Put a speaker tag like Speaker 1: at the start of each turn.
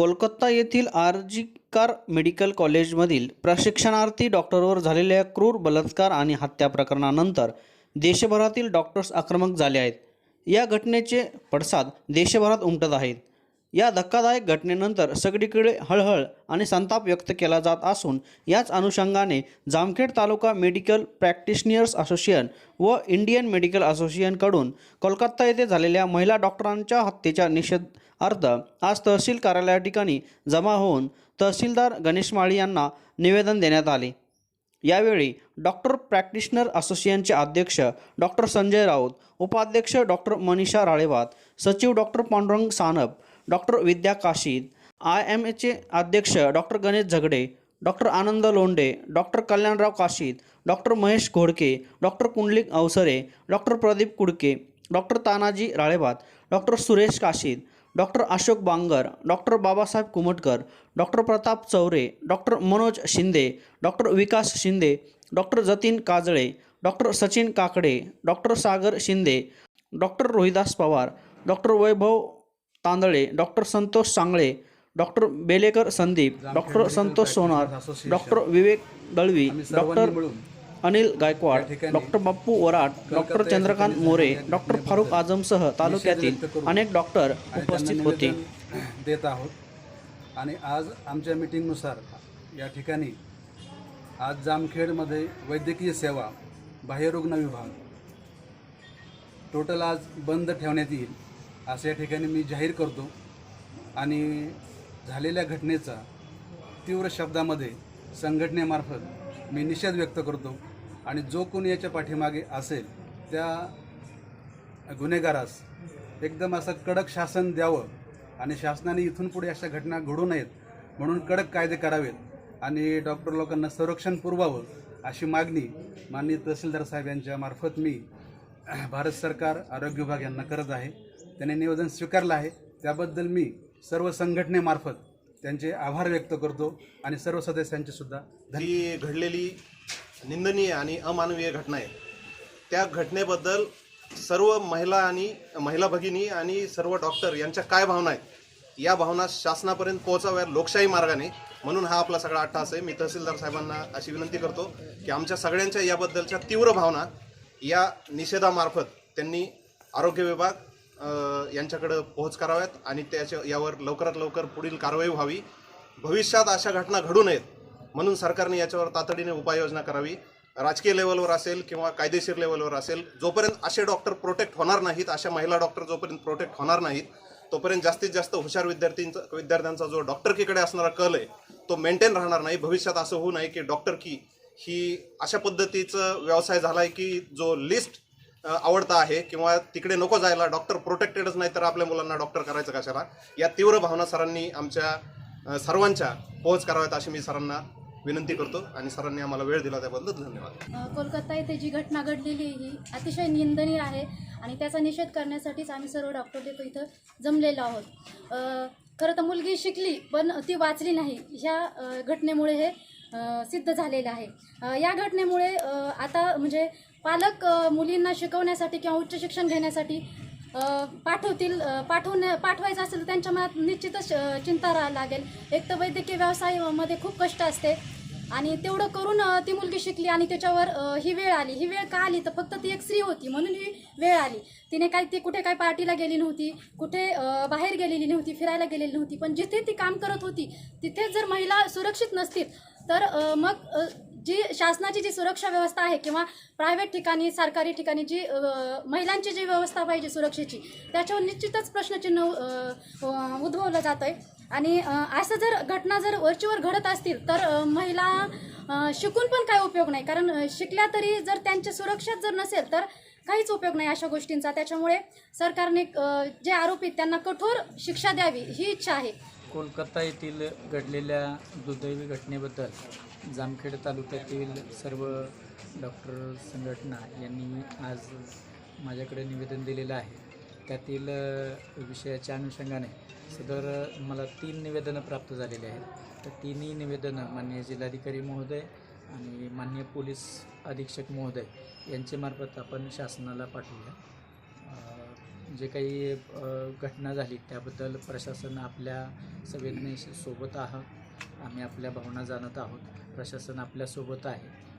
Speaker 1: कोलकाता येथील आरजीकार मेडिकल कॉलेजमधील प्रशिक्षणार्थी डॉक्टरवर झालेल्या क्रूर बलात्कार आणि हत्या प्रकरणानंतर देशभरातील डॉक्टर्स आक्रमक झाले आहेत. या घटनेचे पडसाद देशभरात उमटत आहेत. या धक्कादायक घटनेनंतर सगळीकडे हळहळ आणि संताप व्यक्त केला जात असून याच अनुषंगाने Jamkhed taluka medical practitioners association व इंडियन मेडिकल असोसिएशनकडून कोलकाता येथे झालेल्या महिला डॉक्टरांच्या हत्येच्या निषेधार्थ आज तहसील कार्यालया ठिकाणी जमा होऊन तहसीलदार गणेश माळी यांना निवेदन देण्यात आले. यावेळी डॉक्टर प्रॅक्टिशनर असोसिएशनचे अध्यक्ष डॉक्टर संजय राऊत उपाध्यक्ष डॉक्टर मनीषा राळेवात सचिव doctor Pandurang Sanap doctor Vidya Kashid I M एचे अध्यक्ष doctor Ganesh Zagade doctor Anand Londhe doctor Kalyanrao Kashid doctor Mahesh Ghodke doctor Kundalik Avsare doctor Pradeep Kudke doctor Tanaji Ralebhat doctor Suresh Kashid doctor Ashok Bangar doctor Babasaheb Kumatkar doctor Pratap Chaure doctor Manoj Shinde doctor Vikas Shinde doctor Jatin Kajale doctor Sachin Kakade doctor Sagar Shinde doctor Rohidas Pawar doctor Vaibhav Tandale doctor Santosh Sangle doctor Belekar Sandeep doctor Santosh Sonar doctor Vivek Dalvi doctor Anil Gaikwad doctor Bappu Varad doctor Chandrakant More doctor Farukh आझमसह तालुक्यातील अनेक doctor उपस्थित होते.
Speaker 2: देत आहोत. आणि आज आमच्या मीटिंगनुसार या ठिकाणी आज जामखेडमध्ये वैद्यकीय सेवा बाह्यरुग्ण विभाग टोटल आज बंद ठेवण्यात येईल. असं या ठिकाणी मी जाहीर करतो. आणि झालेल्या घटनेचा तीव्र शब्दामध्ये संघटनेमार्फत मी निषेध व्यक्त करतो. आणि जो कोणी याच्या पाठीमागे असेल त्या गुन्हेगारास एकदम असं कडक शासन द्यावं आणि शासनाने इथून पुढे अशा घटना घडू नयेत म्हणून कडक कायदे करावेत आणि डॉक्टर लोकांना संरक्षण पुरवावं अशी मागणी माननीय तहसीलदार साहेब यांच्या मार्फत मी भारत सरकार आरोग्य विभाग यांना करत आहे. त्यांनी निवेदन स्वीकारलं आहे. त्याबद्दल मी सर्व संघटनेमार्फत त्यांचे आभार व्यक्त करतो आणि सर्व सदस्यांचे सुद्धा
Speaker 3: ही घडलेली निंदनीय आणि अमानवीय घटना आहे. त्या घटनेबद्दल सर्व महिला आणि महिला भगिनी आणि सर्व डॉक्टर यांच्या काय भावना आहेत या भावना शासनापर्यंत पोहोचाव्या लोकशाही मार्गाने. म्हणून हा आपला सगळा अट्टास आहे मी तहसीलदार साहेबांना अशी विनंती करतो की आमच्या सगळ्यांच्या याबद्दलच्या तीव्र भावना या निषेधामार्फत त्यांनी आरोग्य विभाग यांच्याकडं पोहोच कराव्यात आणि त्याच्या यावर लवकरात लवकर पुढील कारवाई व्हावी. भविष्यात अशा घटना घडू नयेत म्हणून सरकारने याच्यावर तातडीने उपाययोजना करावी. राजकीय लेवलवर असेल किंवा कायदेशीर लेवलवर असेल जोपर्यंत असे डॉक्टर प्रोटेक्ट होणार नाहीत अशा महिला डॉक्टर जोपर्यंत प्रोटेक्ट होणार नाहीत तोपर्यंत जास्तीत जास्त हुशार विद्यार्थींचा विद्यार्थ्यांचा जो डॉक्टरकीकडे असणारा कल आहे तो मेंटेन राहणार नाही. भविष्यात असं होऊ नये की डॉक्टरकी ही अशा पद्धतीचं व्यवसाय झाला आहे की जो लिस्ट आवडता आहे किंवा तिकडे नको जायला डॉक्टर प्रोटेक्टेडच नाही तर आपल्या मुलांना डॉक्टर करायचं कशाला? या तीव्र भावना सरांनी आमच्या सर्वांच्या पोहोच कराव्यात अशी मी सरांना विनंती करतो आणि सरांनी आम्हाला वेळ दिला त्याबद्दल धन्यवाद.
Speaker 4: कोलकाता येथे जी घटना घडलेली आहे ही अतिशय निंदनीय आहे आणि त्याचा निषेध करण्यासाठीच आम्ही सर्व डॉक्टर लोक इथं जमलेलो आहोत. खरं तर मुलगी शिकली पण ती वाचली नाही. ह्या घटनेमुळे हे सिद्ध झालेलं आहे. या घटनेमुळे आता म्हणजे पालक मुलींना शिकवण्यासाठी किंवा उच्च शिक्षण घेण्यासाठी पाठवतील पाठवण्या पाठवायचं असेल तर त्यांच्या मनात निश्चितच चिंता राहा लागेल. एक तर वैद्यकीय व्यवसायामध्ये खूप कष्ट असते आणि तेवढं करून ती मुलगी शिकली आणि त्याच्यावर ही वेळ आली. ही वेळ का आली? तर फक्त ती एक स्त्री होती म्हणून ही वेळ आली. तिने काय ती कुठे काय पार्टीला गेली नव्हती कुठे बाहेर गेलेली नव्हती फिरायला गेलेली नव्हती. पण जिथे ती काम करत होती तिथे जर महिला सुरक्षित नसतील तर मग जी शासनाची जी सुरक्षा व्यवस्था आहे किंवा प्रायव्हेट ठिकाणी सरकारी ठिकाणी जी महिलांची जी व्यवस्था पाहिजे सुरक्षेची त्याच्यावर निश्चितच प्रश्नचिन्ह उद्भवलं जातं आहे आणि असं जर घटना जर वरचीवर घडत असतील तर महिला शिकून पण काय उपयोग नाही. कारण शिकल्या तरी जर त्यांची सुरक्षाच जर नसेल तर काहीच उपयोग नाही अशा गोष्टींचा. त्याच्यामुळे सरकारने जे आरोपी त्यांना कठोर शिक्षा द्यावी ही इच्छा आहे.
Speaker 5: कोलकाता येथील घडलेल्या दुर्दैवी घटनेबद्दल जामखेड तालुक्यातील सर्व डॉक्टर संघटना यांनी आज माझ्याकडे निवेदन दिलेलं आहे. त्यातील विषयाच्या अनुषंगाने सदर मला तीन निवेदनं प्राप्त झालेली आहेत. तर तिन्ही निवेदनं मान्य जिल्हाधिकारी महोदय आणि माननीय पोलीस अधीक्षक महोदय यांच्यामार्फत आपण शासनाला पाठवूया. जे काही घटना झाली त्याबद्दल प्रशासन आपल्या संवेदनेशी सोबत आहात आम्ही आपल्या भावना जाणत आहोत. प्रशासन आपल्यासोबत आहे.